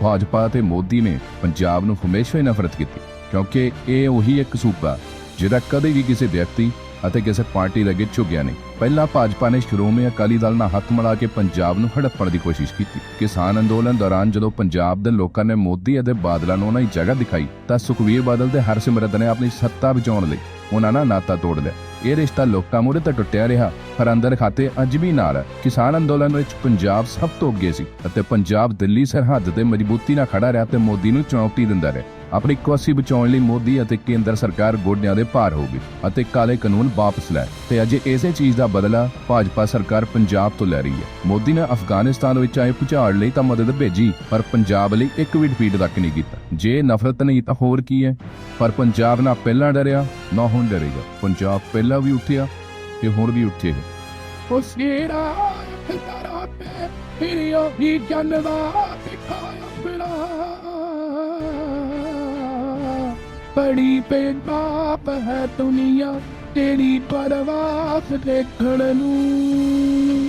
ਭਾਜਪਾ ਤੇ ਮੋਦੀ ਨੇ ਪੰਜਾਬ ਨੂੰ ਹਮੇਸ਼ਾ ਹੀ ਨਫ਼ਰਤ ਕੀਤੀ, ਕਿਉਂਕਿ ਇਹ ਉਹੀ ਇੱਕ ਸੂਬਾ ਜਿਹੜਾ ਕਦੇ ਵੀ ਕਿਸੇ ਵਿਅਕਤੀ ਅਤੇ ਕਿਸੇ ਪਾਰਟੀ ਦੇ ਅੱਗੇ ਝੁਕਿਆ ਨਹੀਂ। ਪਹਿਲਾਂ ਭਾਜਪਾ ਨੇ ਸ਼੍ਰੋਮਣੀ ਅਕਾਲੀ ਦਲ ਨਾਲ ਹੱਥ ਮਿਲਾ ਕੇ ਪੰਜਾਬ ਨੂੰ ਹੜੱਪਣ ਦੀ ਕੋਸ਼ਿਸ਼ ਕੀਤੀ। ਕਿਸਾਨ ਅੰਦੋਲਨ ਦੌਰਾਨ ਜਦੋਂ ਪੰਜਾਬ ਦੇ ਲੋਕਾਂ ਨੇ ਮੋਦੀ ਅਤੇ ਬਾਦਲਾਂ ਨੂੰ ਉਹਨਾਂ ਦੀ ਜਗ੍ਹਾ ਦਿਖਾਈ, ਤਾਂ ਸੁਖਵੀਰ ਬਾਦਲ ਤੇ ਹਰਸਿਮਰਤ ਨੇ ਆਪਣੀ ਸੱਤਾ ਬਚਾਉਣ ਲਈ ਉਹਨਾਂ ਨਾਲ ਨਾਤਾ ਤੋੜ ਲਿਆ। ਇਹ ਰਿਸ਼ਤਾ ਲੋਕਾਂ ਮੂਹਰੇ ਤਾਂ ਟੁੱਟਿਆ ਰਿਹਾ, ਪਰ ਅੰਦਰ ਖਾਤੇ ਅੱਜ ਵੀ ਨਾਲ ਹੈ। ਕਿਸਾਨ ਅੰਦੋਲਨ ਵਿੱਚ ਪੰਜਾਬ ਸਭ ਤੋਂ ਅੱਗੇ ਸੀ ਅਤੇ ਪੰਜਾਬ ਦਿੱਲੀ ਸਰਹੱਦ ਤੇ ਮਜ਼ਬੂਤੀ ਨਾਲ ਖੜਾ ਰਿਹਾ ਤੇ ਮੋਦੀ ਨੂੰ ਚੁਣੌਤੀ ਦਿੰਦਾ ਰਿਹਾ। ਆਪਣੀ ਕੁਰਸੀ ਬਚਾਉਣ ਲਈ ਮੋਦੀ ਅਤੇ ਕੇਂਦਰ ਸਰਕਾਰ ਗੋਡਿਆਂ ਦੇ ਭਾਰ ਹੋ ਗਈ ਅਤੇ ਕਾਲੇ ਕਾਨੂੰਨ ਵਾਪਸ ਲੈ। ਤੇ ਅਜੇ ਇਸੇ ਚੀਜ਼ ਦਾ ਬਦਲਾ ਭਾਜਪਾ ਸਰਕਾਰ ਪੰਜਾਬ ਤੋਂ ਲੈ ਰਹੀ ਹੈ। ਮੋਦੀ ਨੇ ਅਫਗਾਨਿਸਤਾਨ ਵਿੱਚ ਆਏ ਭੁਚਾਲ ਲਈ ਤਾਂ ਮਦਦ ਭੇਜੀ, ਪਰ ਪੰਜਾਬ ਲਈ ਇੱਕ ਵੀ ਡਿਫੀਟ ਤੱਕ ਨਹੀਂ ਕੀਤਾ। ਜੇ ਨਫ਼ਰਤ ਨਹੀਂ ਤਾਂ ਹੋਰ ਕੀ ਹੈ? ਪਰ ਪੰਜਾਬ ਨਾ ਪਹਿਲਾਂ ਡਰਿਆ, ਨਾ ਹੁਣ ਡਰੇਗਾ। ਪੰਜਾਬ ਪਹਿਲਾਂ ਵੀ ਉੱਠਿਆ ਤੇ ਹੁਣ ਵੀ ਉੱਠੇਗਾ ਉਸ ਗੇੜਾ ਤਾਰਾ ਪੇ ਫਿਰਿਓ ਹੀ ਜਨਵਾ ਦਿਖਾਇਆ ਫਿਰਾ ਬੜੀ ਬੇਬਾਪ ਹੈ ਦੁਨੀਆ ਤੇਰੀ ਪਰਵਾਸ ਦੇਖਣ ਨੂੰ।